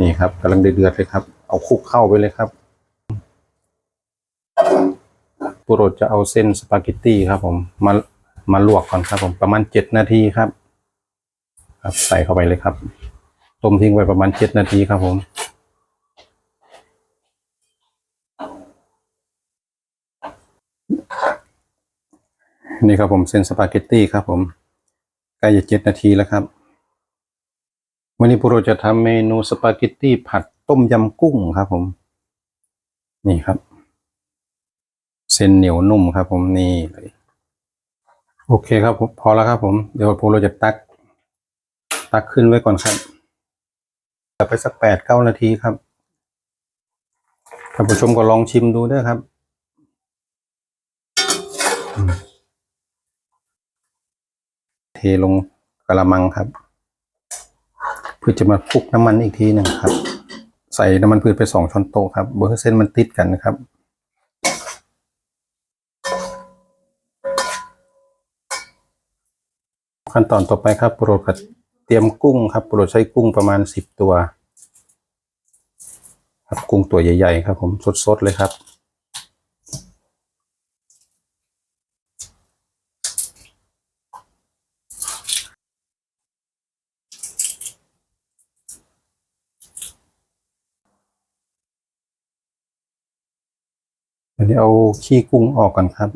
นี่ครับกำลังเดือดเลยครับ เอาคลุกเข้าไปเลยครับปุโรจะเอาเส้นสปาเกตตี้ครับ ผมมามาลวกก่อนครับ ผมประมาณเจ็ดนาทีครับ ครับใส่เข้าไปเลยครับต้มทิ้งไว้ประมาณเจ็ดนาทีครับ ผมนี่ครับผมเส้นสปาเกตตี้ครับ ผมใกล้จะเจ็ดนาทีแล้วครับ วันนี้พวกเราจะทำเมนูสปาเกตตี้ผัดต้มยำกุ้งครับผม นี่ครับ เส้นเหนียวนุ่มครับ ผมนี่เลยโอเคครับผมพอแล้วครับผมเดี๋ยวพวกเราจะตัก ตักขึ้นไว้ก่อนครับตักไปสักแปดเก้านาทีครับท่านผู้ชมก็ลองชิมดูด้วยครับเทลงกระมังครับ เพื่อจะมาคลุกน้ำมันอีกทีหนึ่งครับ ใส่น้ำมันพืชไปสองช้อนโต๊ะครับเบอร์เส้นมันติดกันนะครับขั้นตอนต่อไปครับโปรดเตรียมกุ้งครับโปรดใช้กุ้งประมาณสิบตัว ครับกุ้งตัวใหญ่ ๆ ครับ ผมสดๆเลยครับ อันนี้เอาขี้กุ้งออกก่อนครับ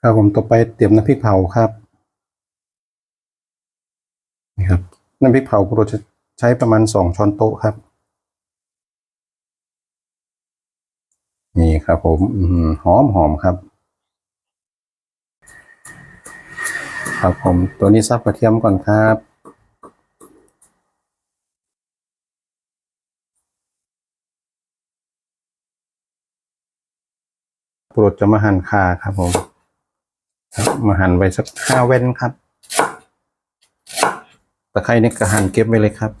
ครับผมต่อไปเตรียมน้ำพริกเผาครับนี่ครับน้ำพริกเผาเราจะใช้ประมาณสองช้อนโต๊ะครับ นี่ครับผมหอมหอมครับ ครับผมตัวนี้ซับกระเทียมก่อนครับโปรดจะมาหั่นคาครับผมครับมาหั่นไว้สักห้าเว้นครับตะไคร้นี่ก็หั่นเก็บไว้เลยครับ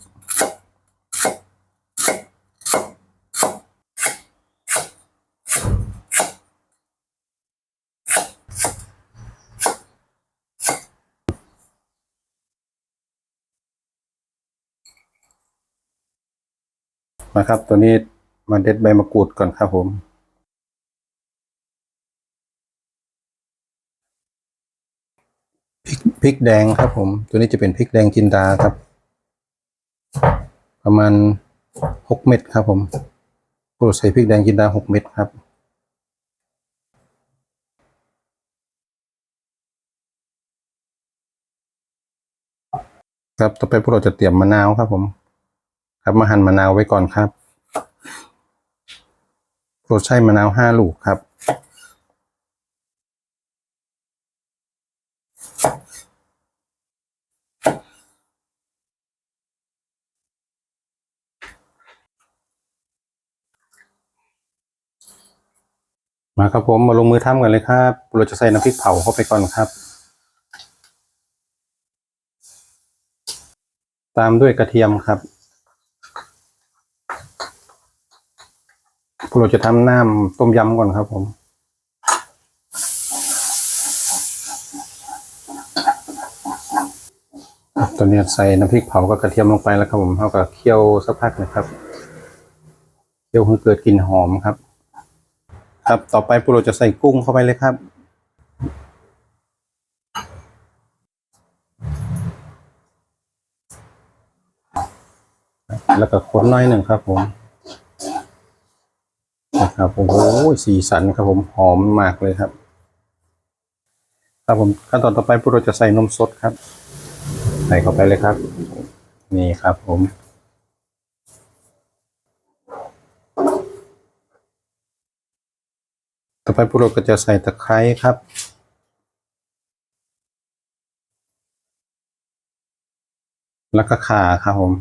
มาครับ ตัวนี้มาเด็ดใบมะกรูดก่อนครับผมพริกพริกแดงครับผม ตัวนี้จะเป็นพริกแดงจินดาครับ ประมาณหกเม็ดครับผมโปรดใส่พริกแดงจินดาหกเม็ดครับครับ ต่อไปพวกเราจะเตรียมมะนาวครับผม ครับมาหั่นมะนาวไว้ก่อนครับโปรดใช้มะนาวห้าลูกครับ มาครับผมมาลงมือทำกันเลยครับ เราจะใส่น้ำพริกเผาเข้าไปก่อนครับ ตามด้วยกระเทียมครับ เราจะทำน้ำต้มยำก่อนครับ ผมตอนนี้ใส่น้ำพริกเผากับกระเทียมลงไปแล้วครับผมเท่ากับเคี่ยวสักพักนะครับเคี่ยวให้เกิดกลิ่นหอมครับ ครับต่อไปปุโรจะใส่กุ้งเข้าไปเลยครับแล้วก็คนน้อยหนึ่งครับผม นะครับโอ้โหสีสันครับผมหอมมากเลยครับ ครับผมขั้นตอนต่อไปปุโราจะใส่นมสดครับ ใส่เข้าไปเลยครับ นี่ครับผมต่อไปพวกเราก็จะใส่ตะไคร้ครับ แล้วก็ข่าครับผม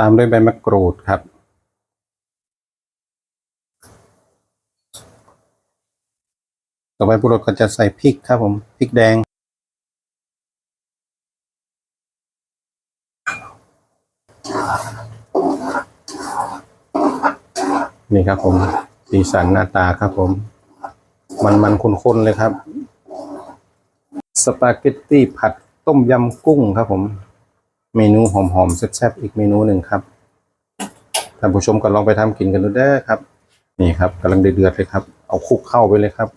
ตามด้วยใบมะกรูดครับ ต่อไปบุรุษก็จะใส่พริกครับผม พริกแดง นี่ครับผม สีสันหน้าตาครับผม มันมันข้นๆเลยครับ สปาเกตตี้ผัดต้มยำกุ้งครับผม เมนูหอมๆแซ่บๆอีกเมนูหนึ่งครับท่านผู้ชมก็ลองไปทำกินกันดูเด้ครับ นี่ครับกำลังเดือดๆเลยครับ เอาคลุกเข้าไปเลยครับ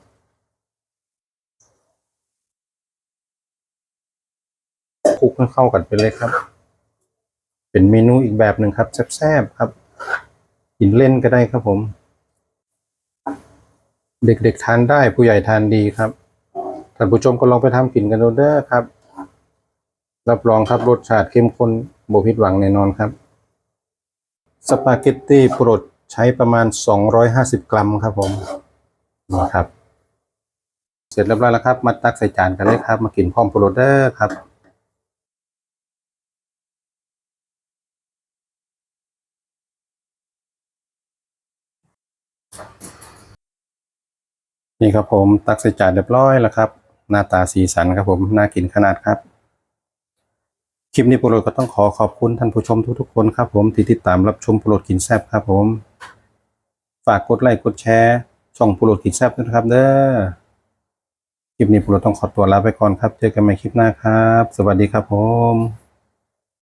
คลุกให้เข้ากันไปเลยครับ เป็นเมนูอีกแบบหนึ่งครับแซ่บๆครับกินเล่นก็ได้ครับผม เด็กๆทานได้ผู้ใหญ่ทานดีครับท่านผู้ชมก็ลองไปทำกินกันดูเด้ครับ รับรองครับรสชาติเข้มข้นโบผิดหวังแน่นอนครับ สปาเกตตี้โปรดใช้ประมาณ 250 กรัมครับผมนี่ครับ เสร็จเรียบร้อยแล้วครับ มาตักใส่จานกันเลยครับ มากินพร้อมโปรดเด้อครับนี่ครับผมตักใส่จานเรียบร้อยแล้วครับ หน้าตาสีสันครับผม น่ากินขนาดครับ คลิปนี้โปรดก็ต้องขอขอบคุณท่านผู้ชมทุกๆคนครับผมที่ติดตามรับชมโปรดกินแซบครับผม ฝากกดไลค์กดแชร์ช่องโปรดกินแซบด้วยนะครับเด้อคลิปนี้โปรดต้องขอตัวลาไปก่อนครับ เจอกันใหม่คลิปหน้าครับ สวัสดีครับผม